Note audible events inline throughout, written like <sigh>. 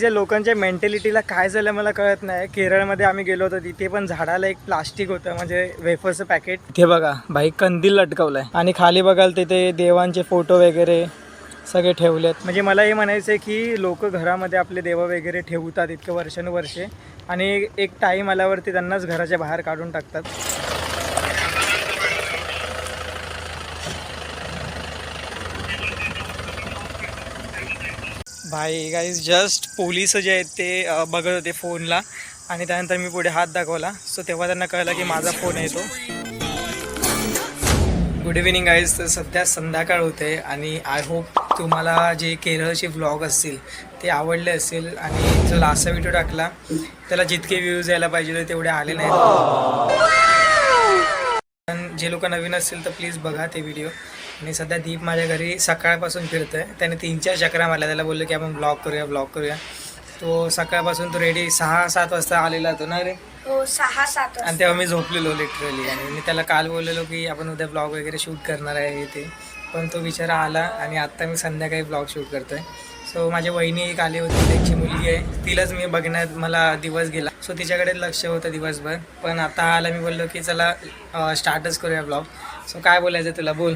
जे लोकांच्या मेंटॅलिटीला काय झालं मला कळत नाही. केरळमध्ये आम्ही गेलो होतो तिथे पण झाडाला एक प्लास्टिक होतं म्हणजे वेफरचं पॅकेट इथे बघा भाई कंदील लटकवलंय. आणि खाली बघाल तिथे देवांचे फोटो वगैरे सगळे ठेवलेत. म्हणजे मला हे म्हणायचं आहे की लोक घरामध्ये आपले देव वगैरे ठेवतात इतके वर्षानुवर्षे. आणि एक टाईम आल्यावरती त्यांनाच घराच्या बाहेर काढून टाकतात. भाई गाईज जस्ट पोलीस जे आहेत ते बघत होते फोनला आणि त्यानंतर मी पुढे हात दाखवला. सो तेव्हा त्यांना कळलं की माझा फोन आहे तो. गुड इव्हिनिंग गाईज तर सध्या संध्याकाळ होते आणि आय होप तुम्हाला जे केरळचे व्लॉग असतील ते आवडले असेल. आणि जो लास्टचा व्हिडिओ टाकला त्याला जितके व्ह्यूज यायला पाहिजे होते तेवढे आले नाहीत. पण जे लोक नवीन असतील तर प्लीज बघा ते व्हिडिओ आणि सध्या दीप माझ्या घरी सकाळपासून फिरतोय. त्याने तीन चार चक्रा मारल्या. त्याला बोललो की आपण ब्लॉग करूया ब्लॉग करूया. तो सकाळपासून तो रेडी सहा सात वाजता आलेला होतो ना रे? हो सहा सात आणि तेव्हा मी झोपलेलो लिटरली आणि मी त्याला काल बोललेलो की आपण उद्या ब्लॉग वगैरे शूट करणार आहे ते. पण तो बिचारा आला आणि आत्ता मी संध्याकाळी ब्लॉग शूट करतोय. सो माझ्या वहिनी एक आली होती. त्यांची मुलगी आहे. तिलाच मी बघण्यात मला दिवस गेला. सो तिच्याकडे लक्ष होतं दिवसभर. पण आता आला मी बोललो की चला स्टार्टच करूया ब्लॉग सो काय बोलायचं तुला? बोल.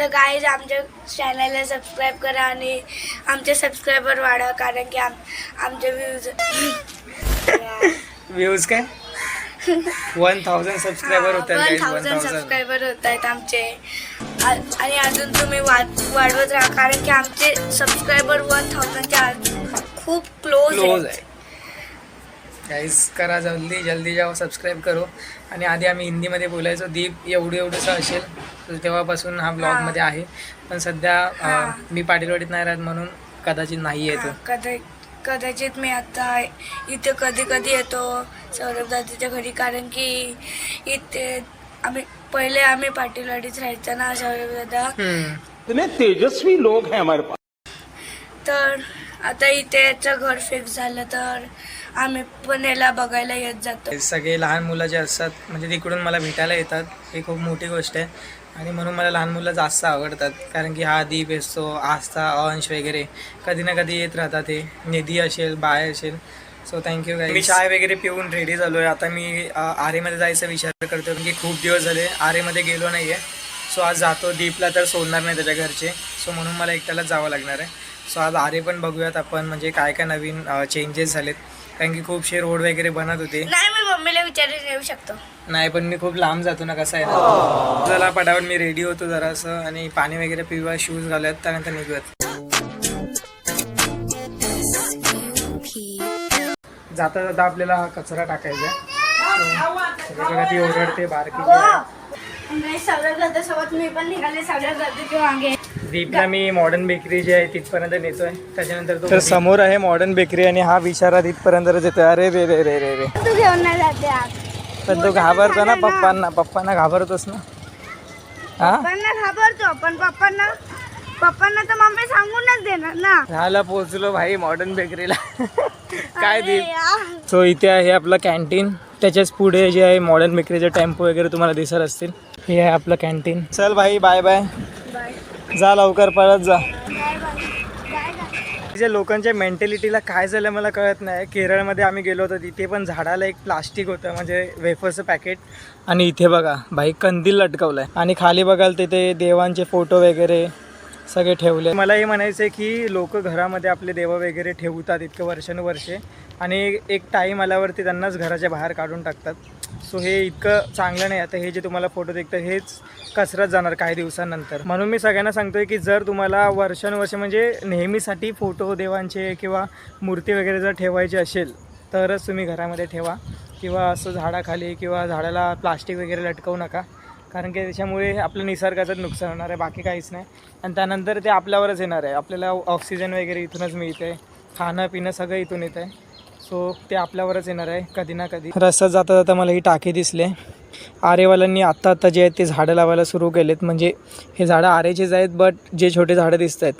तर गाईज आमच्या चॅनलला सबस्क्राईब करा आणि आमचे सबस्क्रायबर वाढवा कारण की आम आमचे व्ह्यूज व्ह्यूज काय? वन थाउजंड सबस्क्रायबर होतात वन थाउजंड 1000. सबस्क्रायबर होत आहेत आमचे. आणि अजून तुम्ही वाढ वाढवत राहा कारण की आमचे सबस्क्रायबर वन थाउजंडच्या खूप क्लोज क्लोज आहे गाईज करा जल्दी जल्दी जाओ सबस्क्राईब करो. आणि आधी आम्ही हिंदीमध्ये बोलायचो. दीप एवढं एवढंसं असेल तर तेव्हापासून हा ब्लॉगमध्ये आहे. पण सध्या हा. मी पाटीलवाडीत नाही राहत म्हणून कदाचित नाही येतो. हा, कदा कदाचित मी आता इथे कधी कधी येतो सौरभ दादीच्या घरी. कारण की इथे आम्ही पहिले आम्ही पाटीलवाडीत राहायचो ना सौरभ दादा. इतने तेजस्वी लोग हैं हमारे पास। तर आता इथे याचं घर फिक्स झालं तर आम्ही पण याला बघायला येत जातो. सगळे लहान मुलं जे असतात म्हणजे तिकडून मला भेटायला येतात. ही खूप मोठी गोष्ट आहे. आणि म्हणून मला लहान मुलं जास्त आवडतात. कारण की हा दीप असतो आस्था अंश वगैरे कधी ना कधी येत राहतात ते निधी असेल बाय असेल. सो थँक्यू काय मी चाय वगैरे पिऊन रेडी झालो आहे आता मी आरेमध्ये जायचा विचार करतो की खूप दिवस झाले आरेमध्ये गेलो नाही आहे सो आज जातो. दीपला तर सोडणार नाही त्याच्या घरचे. सो म्हणून मला एकट्यालाच जावं लागणार आहे. सो आज आरे पण बघूयात आपण. म्हणजे काय काय नवीन चेंजेस झालेत. कारण की खूपशे रोड वगैरे बनत होते. नाही मी मम्मीला विचारून येऊ शकतो. नाही पण मी खूप लांब जातो ना कसं आहे ना. चला पटापट मी रेडी होतो जरासं आणि पाणी वगैरे पिऊया शूज घालूयात त्यानंतर निघूयात. जाता जाता आपल्याला हा कचरा टाकायचा आहे. ती ओरडते बारकी जी आहे. नाही सगळं दादा सोबत मी पण निघाले सगळं दादाच्या मागे दीपला मी मॉडर्न बेकरी जी आहे तिथपर्यंत नेतोय. त्याच्यानंतर तो तर समोर आहे मॉडर्न बेकरी आणि हा बिचारा तिथपर्यंतच येतोय. अरे रे रे रे रे रे. तू घेऊन नाही जाते आज. पण तो घाबरतो ना पप्पांना. पप्पांना घाबरतोस ना. हा? पप्पांना घाबरतो पण पप्पांना पप्पांना तर मम्मी सांगूनच देणार ना. झाला पोहोचलो भाई मॉडर्न बेकरीला काय दीप. सो इथे आहे आपलं कॅन्टीन त्याच्याच पुढे जे आहे मॉडर्न बेकरीचे टेम्पो वगैरे तुम्हाला दिसत असतील. हे आहे आपलं कॅन्टीन चल भाई बाय बाय जा लवकर पळत जा. बाय लोकांच्या मेंटॅलिटीला काय झालं मला कळत नाही. केरळमध्ये आम्ही गेलो होतो तिथे पण झाडाला एक प्लास्टिक होतं म्हणजे वेफरचं पॅकेट आणि इथे बघा भाई कंदील लटकवलं आहे आणि खाली बघाल तिथे देवांचे फोटो वगैरे सगळे ठेवले. मला हे म्हणायचं आहे की लोक घरामध्ये आपले देव वगैरे ठेवतात इतके वर्षानुवर्षे. आणि एक टाईम आल्यावरती त्यांनाच घराच्या बाहेर काढून टाकतात. सो हे इतकं चांगलं नाही. आता हे जे तुम्हाला फोटो देखतं हेच कसरत जाणार काही दिवसांनंतर. म्हणून मी सगळ्यांना सांगतोय की जर तुम्हाला वर्षानुवर्ष म्हणजे नेहमीसाठी फोटो देवांचे किंवा मूर्ती वगैरे जर ठेवायची असेल तरच तुम्ही घरामध्ये ठेवा. किंवा असं झाडाखाली किंवा झाडाला प्लास्टिक वगैरे लटकवू नका. कारण की त्याच्यामुळे आपलं निसर्गाचं नुकसान होणार आहे बाकी काहीच नाही. आणि त्यानंतर ते आपल्यावरच येणार आहे. आपल्याला ऑक्सिजन वगैरे इथूनच मिळते खाणं पिणं सगळं इथून येतं आहे सो ते आपल्यावरच येणार आहे कधी ना कधी. रस्त्यात जाता जाता मला ही टाकी दिसले. आरेवाल्यांनी आत्ता आत्ता जे आहेत ते झाडं लावायला सुरू केलेत. म्हणजे हे झाडं आरेचेच आहेत बट जे छोटे झाडं दिसत आहेत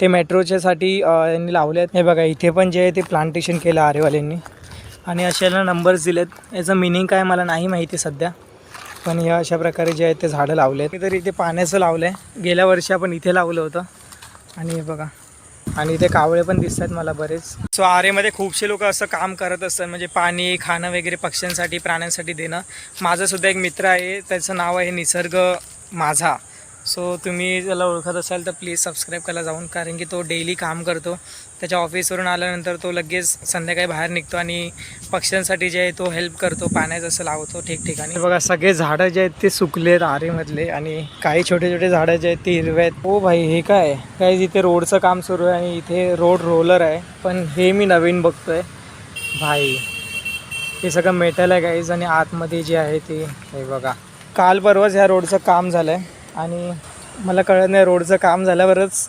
ते मेट्रोच्यासाठी यांनी लावले आहेत. हे बघा इथे पण जे आहे ते प्लांटेशन केलं आरेवाल्यांनी. आणि अशाला नंबर्स दिलेत. याचं मिनिंग काय मला नाही माहिती सध्या. पण हे अशा प्रकारे जे आहेत ते झाडं लावले आहेत तरी इथे पाण्याचं लावलं आहे गेल्या वर्षी आपण इथे लावलं होतं. आणि हे बघा. आणि इथे कावळे पण दिसतात मला बरेच. सो आरेमध्ये खूपशे लोक असं काम करत असतात म्हणजे पाणी खाणं वगैरे पक्ष्यांसाठी प्राण्यांसाठी देणं. माझासुद्धा एक मित्र आहे त्याचं नाव आहे निसर्ग माझा. सो तुम्ही त्याला ओळखत असाल तर प्लीज सबस्क्राईब करायला जाऊन कारण की तो डेली काम करतो. त्याच्या ऑफिसवरून आल्यानंतर तो लगेच संध्याकाळी बाहेर निघतो आणि पक्ष्यांसाठी जे आहे तो हेल्प करतो पाण्याचं असं लावतो ठिकठिकाणी. बघा सगळे झाडं जे आहेत ते सुकले आहेत आरेमधले आणि काही छोटे छोटे झाडं जे आहेत ते हिरवे आहेत. ओ भाई हे काय? काय इथे रोडचं काम सुरू आहे आणि इथे रोड रोलर आहे. पण हे मी नवीन बघतोय. भाई हे सगळं मेटल आहे गाईज आणि आतमध्ये जे आहे ते हे बघा. काल परवाच ह्या रोडचं काम झालं आहे आणि मला कळत नाही रोडचं काम झाल्यावरच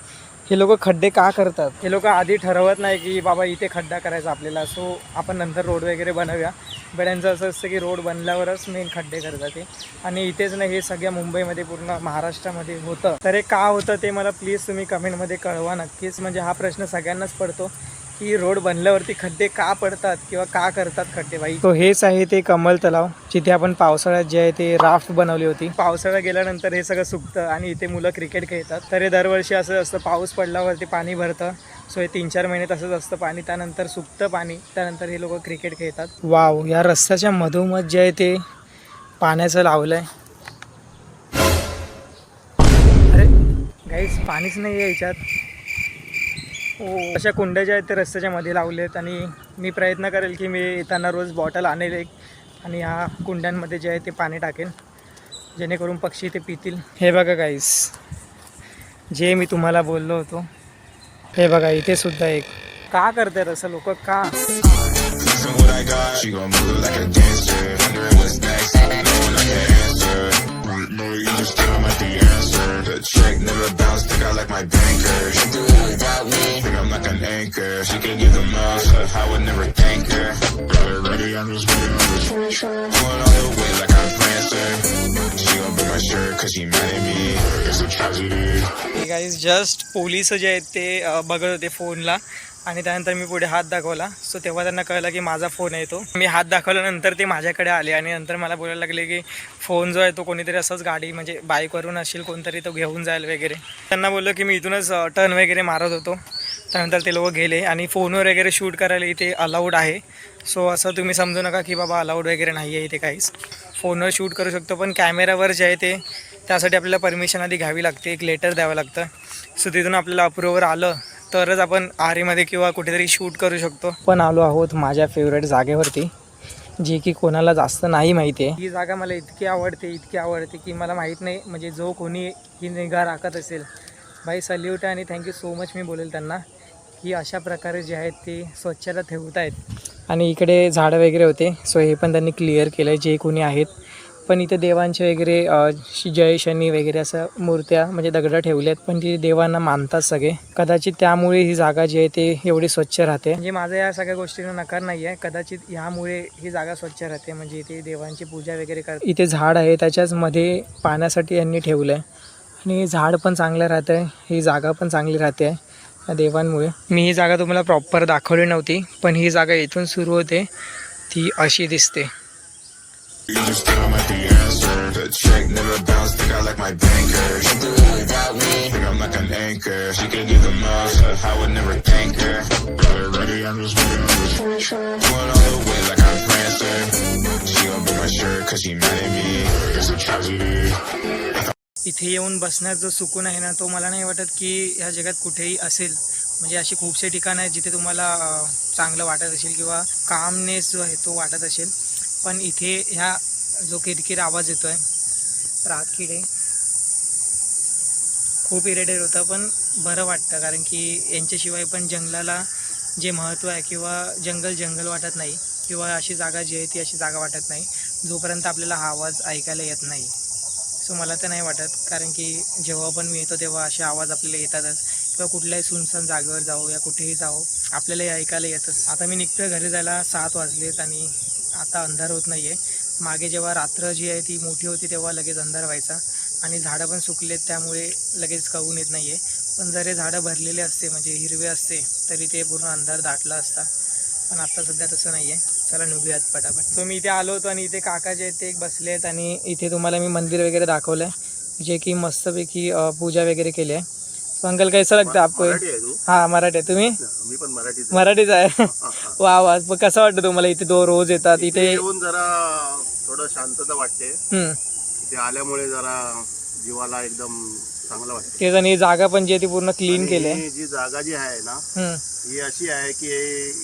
हे लोक खड्डे का करतात? हे लोक आधी ठरवत नाही की बाबा इथे खड्डा करायचा आपल्याला सो आपण नंतर रोड वगैरे बनवूया. बट यांचं असं असतं की रोड बनल्यावरच मेन खड्डे करतात ते. आणि इथेच नाही हे सगळ्या मुंबईमध्ये पूर्ण महाराष्ट्रामध्ये होतं. तर हे का होतं ते मला प्लीज तुम्ही कमेंटमध्ये कळवा नक्कीच. म्हणजे हा प्रश्न सगळ्यांनाच पडतो. की रोड बनल्यावरती खड्डे का पडतात किंवा का करतात खड्डे बाई? तो हेच आहे ते कमल तलाव जिथे आपण पावसाळ्यात जे आहे ते राफ्ट बनवली होती. पावसाळा गेल्यानंतर हे सगळं सुकतं आणि इथे मुलं क्रिकेट खेळतात. तर हे दरवर्षी असं असतं पाऊस पडल्यावरती पाणी भरतं. सो हे तीन चार महिने तसंच असतं पाणी. त्यानंतर सुकतं पाणी. त्यानंतर हे लोक क्रिकेट खेळतात. वाव या रस्त्याच्या मधोमध जे आहे ते पाण्याचं लावलं आहे अरे गाईस पाणीच नाही आहे याच्यात. अशा कुंड्या ज्या आहेत ते रस्त्याच्या मध्ये लावलेत आणि मी प्रयत्न करेल की मी येताना रोज बॉटल आणेल एक आणि ह्या कुंड्यांमध्ये जे आहे ते पाणी टाकेल जेणेकरून पक्षी ते पितील हे बघा गाईस जे मी तुम्हाला बोललो होतो हे बघा इथे सुद्धा एक का करतात असं लोक का Listen what I got. She gon' move like a dancer. Wondering what's next. Knowing I can answer. Right now you just don't like the answer. The check never bounced. Think I like my banker. She do it without me. Think I'm like an anchor. She can give the most. but I would never thank her. Got it ready. I'm just waiting on this. Going all the way like I'm Prancer. She gon' break my shirt cause she mad at me. It's a tragedy. Guys just police जे आहेत ते अ, बघत होते फोनला आणि त्यानंतर मी पुढे हात दाखवला. सो तेव्हा त्यांना कळलं की माझा फोन आहे तो. मी हात दाखवल्यानंतर ते माझ्याकडे आले आणि नंतर मला बोलायला लागले की फोन जो आहे तो कोणीतरी असंच गाडी म्हणजे बाईकवरून असेल कोणतरी तो घेऊन जाईल वगैरे. त्यांना बोललो की मी इथूनच टर्न वगैरे मारत होतो. त्यानंतर ते लोक गेले आणि फोनवर वगैरे शूट करायला इथे अलाउड आहे. सो असं तुम्ही समजू नका की बाबा अलाउड वगैरे नाही आहे इथे काहीच. फोनवर शूट करू शकतो पण कॅमेरावर जे आहे ते त्यासाठी आपल्याला परमिशन आधी घ्यावी लागते एक लेटर द्यावं लागतं. सो तिथून आपल्याला अप्रूव्हर आलं. तरच आपण आरेमध्ये किंवा कुठेतरी शूट करू शकतो. पण आलो आहोत माझ्या फेवरेट जागेवरती जी की कोणाला जास्त नाही माहिती आहे ही जागा मला इतकी आवडते इतकी आवडते की मला माहीत नाही म्हणजे जो कोणी ही निगा राखत असेल. भाई सल्यूट आहे आणि थँक्यू सो मच मी बोलेल त्यांना की अशा प्रकारे जे आहेत ते स्वच्छता ठेवत आहेत आणि इकडे झाडं वगैरे होते सो हे पण त्यांनी क्लिअर केलं आहे जे कोणी आहेत पण इथे देवांचे वगैरे जय शनी वगैरे असं मूर्त्या म्हणजे दगडं ठेवल्यात पण ती देवांना मानतात सगळे. कदाचित त्यामुळे ही जागा जी आहे ते एवढी स्वच्छ राहते. म्हणजे माझा या सगळ्या गोष्टींना नकार नाही आहे कदाचित ह्यामुळे ही जागा स्वच्छ राहते म्हणजे इथे देवांची पूजा वगैरे करतात. इथे झाड आहे त्याच्याच मध्ये पाण्यासाठी यांनी ठेवलं आहे आणि झाड पण चांगलं राहतं आहे ही जागा पण चांगली राहते आहे देवांमुळे. मी ही जागा तुम्हाला प्रॉपर दाखवली नव्हती पण ही जागा इथून सुरू होते ती अशी दिसते. You just don't like the answer. The check never bounced. Think I like my banker. She do it without me. Think I'm like an anchor. She can give the most. but I would never thank her. Got it ready. I'm just waiting on this. Going all the way like I'm Prancer. She gon' break my shirt cause she mad at me. It's a tragedy. इथे येऊन बसण्यात जो सुकून आहे ना तो मला नाही वाटत की ह्या जगात कुठेही असेल म्हणजे अशी खूपसे ठिकाणं आहेत जिथे तुम्हाला चांगलं वाटत असेल किंवा कामनेस जो आहे तो वाटत असेल पण इथे ह्या जो किरकिर आवाज येतो आहे रातकिडे खूप इरिटेट होतं पण बरं वाटतं कारण की यांच्याशिवाय पण जंगलाला जे महत्त्व आहे किंवा जंगल जंगल वाटत नाही किंवा अशी जागा जी आहे ती अशी जागा वाटत नाही जोपर्यंत आपल्याला हा आवाज ऐकायला येत नाही. सो मला तर नाही वाटत कारण की जेव्हा पण मी येतो तेव्हा असे आवाज आपल्याला येतातच. किंवा कुठल्याही सुनसान जागेवर जाऊ या कुठेही जाऊ आपल्याला ऐकायला येतच. आता मी निघतोय घरी जायला सात वाजलेत आणि आता अंधार होत नाही आहे मागे जेव्हा रात्र जी आहे ती मोठी होती तेव्हा लगेच अंधार व्हायचा. आणि झाडं पण सुकलेत त्यामुळे लगेच कळून येत नाही आहे पण जर हे झाडं भरलेले असते म्हणजे हिरवे असते तरी ते पूर्ण अंधार दाटला असता. पण आत्ता सध्या तसं नाही आहे चला निघूयात पटापट. सो मी इथे आलो होतो आणि इथे काका जे आहेत ते एक बसले आहेत आणि इथे तुम्हाला मी मंदिर वगैरे दाखवलं आहे जे की मस्तपैकी पूजा वगैरे केली आहे. तो अंकल कैसा लगता आपको मराठी आहे तू? हा मराठी आहे. तुम्ही? मी पण मराठीच मराठीच आहे. वा वा. मग कसं वाटतं तुम्हाला? इथे दो रोज येतात इथे इथे येऊन जरा थोडं शांतता वाटते. हम्म. इथे आल्यामुळे जरा जीवाला एकदम चांगलं वाटते. तेच आणि ही जागा पण जी आहे ती पूर्ण क्लीन केली आहे. आणि जी जागा जी आहे ना हम्म. ही अशी आहे की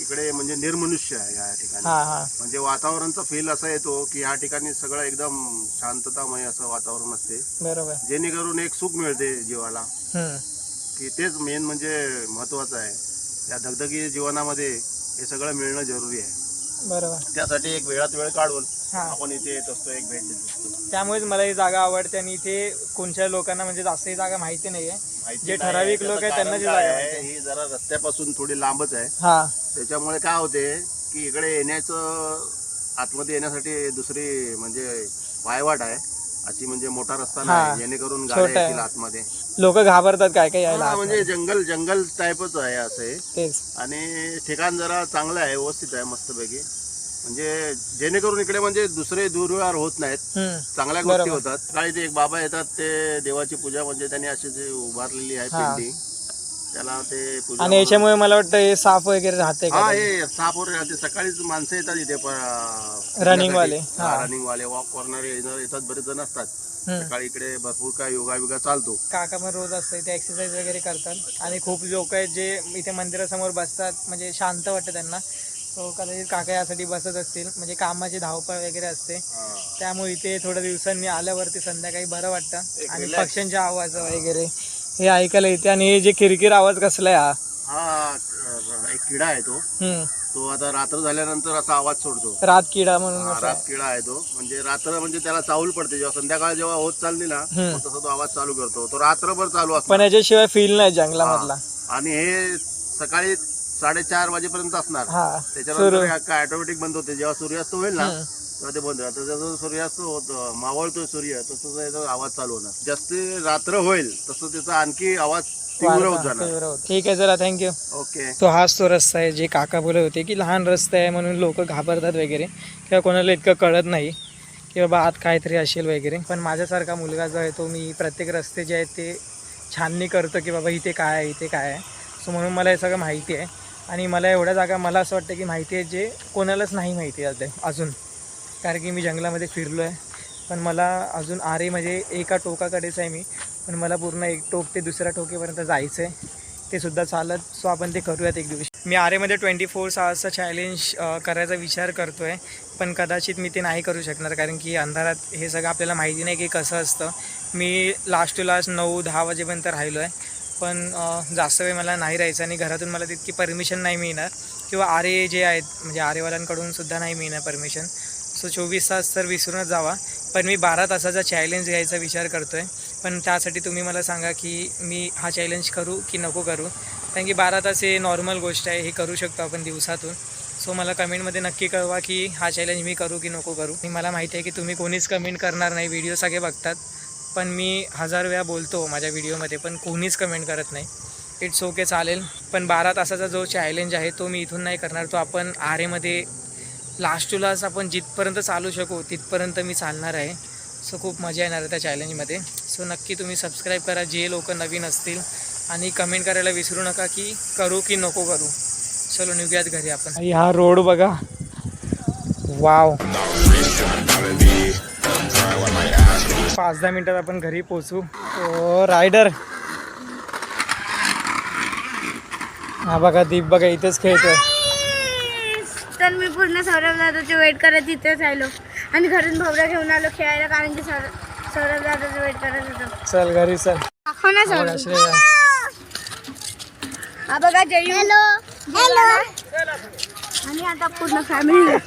इकडे म्हणजे निर्मनुष्य आहे या ठिकाणी. हा हा. म्हणजे वातावरणचा फील असा येतो की या ठिकाणी सगळं एकदम शांततामय असं वातावरण असते. बरोबर. जेणेकरून एक सुख मिळते जीवाला. हम्म. की तेच मेन म्हणजे महत्वाचं आहे. या धगधगी जीवनामध्ये हे सगळं मिळणं जरुरी आहे. बरोबर. त्यासाठी एक वेळात वेळ काढून हा. आपण इथे येत असतो एक भेट देत असतो. त्यामुळेच मला ही जागा आवडते आणि इथे कोणत्या लोकांना म्हणजे जास्त ही जागा माहिती नाहीये. माहिती जे नाही ठराविक त्याचं लोक आहेत कारण त्यांना जी काय जागा आहे, ही जरा रस्त्यापासून थोडी लांबच आहे. हा. त्याच्यामुळे काय होते की इकडे येण्याचं आतमध्ये येण्यासाठी दुसरी म्हणजे पायवाट आहे. अशी म्हणजे मोठा रस्ता हा. नाही जेणेकरून छोटा गाड्या आहे. येतील आतमध्ये लोक घाबरतात काय काय यायला हा. म्हणजे जंगल जंगल टाईपच आहे असं हे. तेच आणि ठिकाण जरा चांगलं आहे व्यवस्थित आहे मस्तपैकी म्हणजे जेणेकरून इकडे म्हणजे दुसरे दुर्व्यवहार होत नाहीत हम्म. चांगल्या गोष्टी बरोबर. होतात सकाळी ते एक बाबा येतात ते देवाची पूजा म्हणजे त्यांनी अशी जी उभारलेली आहे हा. पिंडी त्याला ते पूजा आणि याच्यामुळे मला वाटतं हे साफ वगैरे राहते हा का हे साप वगैरे राहते सकाळीच माणसं येतात इथे <laughs> Running वाले, हा. रनिंग वाले वॉक करणारे येतात बरेच जण असतात. हम्म. सकाळी इकडे भरपूर काय योगा बिगा चालतो. काका पण रोज असतं इथे एक्सरसाइज वगैरे करतात. आणि खूप लोक आहेत जे इथे मंदिरासमोर बसतात म्हणजे शांत वाटतं त्यांना. तो कदाचित काका यासाठी बसत असतील म्हणजे कामाची धावपळ वगैरे असते. त्यामुळे इथे थोड्या दिवसांनी आल्यावरती संध्याकाळी बरं वाटतं. एक आणि relax. पक्ष्यांचे आवाज वगैरे हे ऐकायला येते. आणि हे जे किरकिर आवाज कसला आहे हा? हा अ, एक किडा आहे तो. हम्म. तो आता रात्र झाल्यानंतर असा आवाज सोडतो. रात किडा म्हणून हा, असं. रात किडा आहे तो. म्हणजे रात्र म्हणजे त्याला चावल पडते. जेव्हा संध्याकाळ जेव्हा होत चालली ना हम्म. मग तसा तो आवाज चालू करतो. तो रात्रभर चालू असतो. पण याच्याशिवाय फील नाही जंगलामधला. आणि हे सकाळी साडेचार वाजेपर्यंत असणार. हा त्याच्यानंतर काय ऑटोमॅटिक बंद होते. जेव्हा सूर्यास्त होईल ना हम्म. तेव्हा ते बंद होईल. जसं सूर्यास्त होत मावळतोय सूर्य तसं त्याचा आवाज चालू होणार. जास्त रात्र होईल तसं त्याचा आणखी आवाज ठीक आहे चला थँक्यू ओके तो हाच तो रस्ता आहे जे काका बोलत होते की लहान रस्ता आहे म्हणून लोक घाबरतात वगैरे किंवा कोणाला इतकं कळत नाही की बाबा आत काहीतरी असेल वगैरे. पण माझ्यासारखा मुलगा जो आहे तो मी प्रत्येक रस्ते जे आहेत ते छाननी करतो की बाबा इथे काय आहे इथे काय आहे. सो म्हणून मला हे सगळं माहिती आहे. आणि मला एवढ्या जागा मला असं वाटतं की माहिती आहे जे कोणालाच नाही माहिती आहे अजून. कारण की मी जंगलामध्ये फिरलो आहे पण मला अजून आरे म्हणजे एका टोकाकडेच आहे मी. पण मला पूर्ण एक टोक ते दुसऱ्या टोकेपर्यंत जायचं आहे ते सुद्धा चालत सो आपण ते करूयात एक दिवशी. मी आरेमध्ये ट्वेंटी फोर आवर्सचा चॅलेंज करायचा विचार करतो आहे पण कदाचित मी ते नाही करू शकणार कारण की अंधारात हे सगळं आपल्याला माहिती नाही की कसं असतं. मी लास्ट टू लास्ट नऊ दहा वाजेपर्यंत राहिलो आहे पण जास्त वेळ मला नाही राहायचं आणि घरातून मला तितकी परमिशन नाही मिळणार. किंवा आरे जे आहेत म्हणजे आरेवाल्यांकडून सुद्धा नाही मिळणार परमिशन सो चोवीस तास तर विसरूनच जावा. पण मी बारा तासाचा चॅलेंज घ्यायचा विचार करतो आहे पण त्यासाठी तुम्ही मला सांगा की मी हा चॅलेंज करू की नको करू? कारण की बारा तास हे नॉर्मल गोष्ट आहे हे करू शकतो आपण दिवसातून. सो मला कमेंटमध्ये नक्की कळवा की हा चॅलेंज मी करू की नको करू? आणि मला माहिती आहे की तुम्ही कोणीच कमेंट करणार नाही व्हिडिओ सगळे बघतात. पण मी हजार वेळा बोलतो माझ्या व्हिडिओमध्ये पण कोणीच कमेंट करत नाही. इट्स ओके चालेल. पण बारा तासाचा जो चॅलेंज आहे तो मी इथून नाही करणार. तो आपण आरेमध्ये लास्ट टूलाच आपण जिथपर्यंत चालू शकू तिथपर्यंत मी चालणार आहे. सो खूप मजा येणार आहे त्या चॅलेंजमध्ये सो नक्की तुम्ही सबस्क्राईब करा. जे लोक नवीन असतील आणि कमेंट करायला विसरू नका की करू की नको करू. चलो निघूयात घरी आपण. हा रोड बघा. वाव पाच दहा मिनिटात आपण घरी पोचू ओ रायडर हा बघा दीप बघा इथेच खेळतोय. तर मी पूर्ण सौरभ दादाची वेट करत इथेच राहिलो. आणि घरून भवरा घेऊन आलो खेळायला कारण की सौरभ सौरभ दादाचं वेट करत होतो. चल घरी चल. दाखव ना बघा सौरभ हा बघा जयू हॅलो हॅलो आणि आता पूर्ण फॅमिली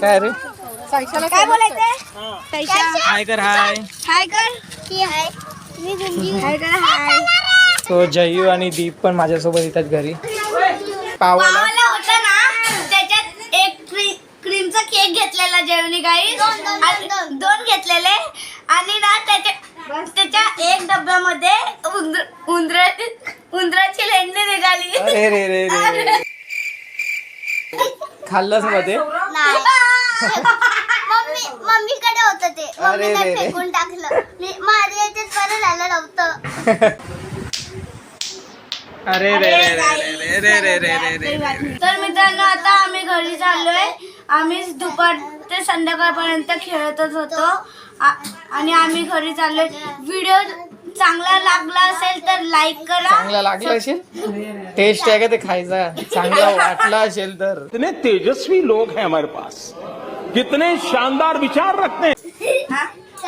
काय रे? काय बोलायचंय? हाय कर हाय. हाय कर. हाय. कर हाय तो जयू आणि दीप पण माझ्यासोबत येतात घरी. पावाला? पावाला होता ना त्याच्यात एक क्री- क्रीमचा केक घेतलेला जेवणी काही दोन घेतलेले. आणि ना त्याच्या त्याच्या एक डब्यामध्ये उंदर उंदराची उंदराची लेंडी निघाली. अरे रे रे रे <laughs> नाही. <laughs> मम्मीकडे होतं ते अरे रे मम्मीने रे. फेकून टाकलं मी माझ्या याच्यात बरं झालं नव्हतं अरे रे रे रे रे रे रे रे रे रे तर मित्रांनो आता आम्ही घरी चाललोय आम्ही दुपार ते संध्याकाळपर्यंत खेळतच होतो आ- आणि आम्ही घरी चाललोय व्हिडिओ चांगला लागला असेल तर लाईक करा चांगला लागला असेल टेस्ट आहे का ते खायचा चांगला वाटला असेल तर इतने तेजस्वी लोग हैं हमारे पास कितने शानदार विचार रखते हैं। हा?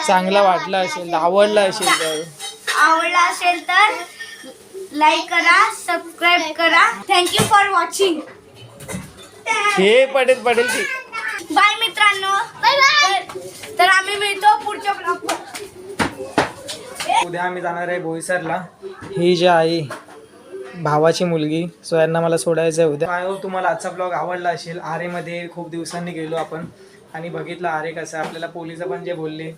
चांगला वाटला असेल आवडला असेल तर. आवडला असेल तर लाईक करा सबस्क्राईब करा. थँक्यू फॉर वॉचिंग हे पडेल पडेल ती बाय मित्रांनो. बाय बाय तर- तर आम्ही मिळतो पुढच्या ब्लॉग उद्या आम्ही जाणार आहे बोईसरला. ही जी आई भावाची मुलगी सो यांना मला सोडायचं आहे उद्या. काय हो तुम्हाला आजचा ब्लॉग आवडला असेल आरेमध्ये खूप दिवसांनी गेलो आपण. आणि बघितलं आरे कसं आहे. आपल्याला पोलीस पण जे बोलले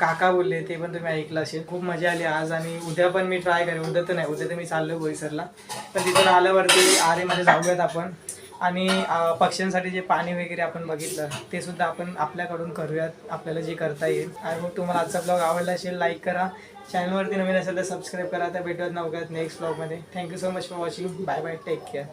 काका बोलले ते पण तुम्ही ऐकलं असेल. खूप मजा आली आज आणि उद्या पण मी ट्राय करेन. उद्या तर नाही उद्या तर मी चाललो बोईसरला. तर तिथून आल्यावरती आरेमध्ये जाऊयात आपण. आणि पक्ष्यांसाठी जे पाणी वगैरे आपण बघितलं ते सुद्धा आपण आपल्याकडून करूयात. आपल्याला जे करता येईल. आय होप तुम्हाला आजचा ब्लॉग आवडला असेल लाईक करा. चॅनलवरती नवीन असेल तर सबस्क्राईब करा. तर भेटूयात नवघ्यात नेक्स्ट ब्लॉगमध्ये thank you so much for watching bye bye take care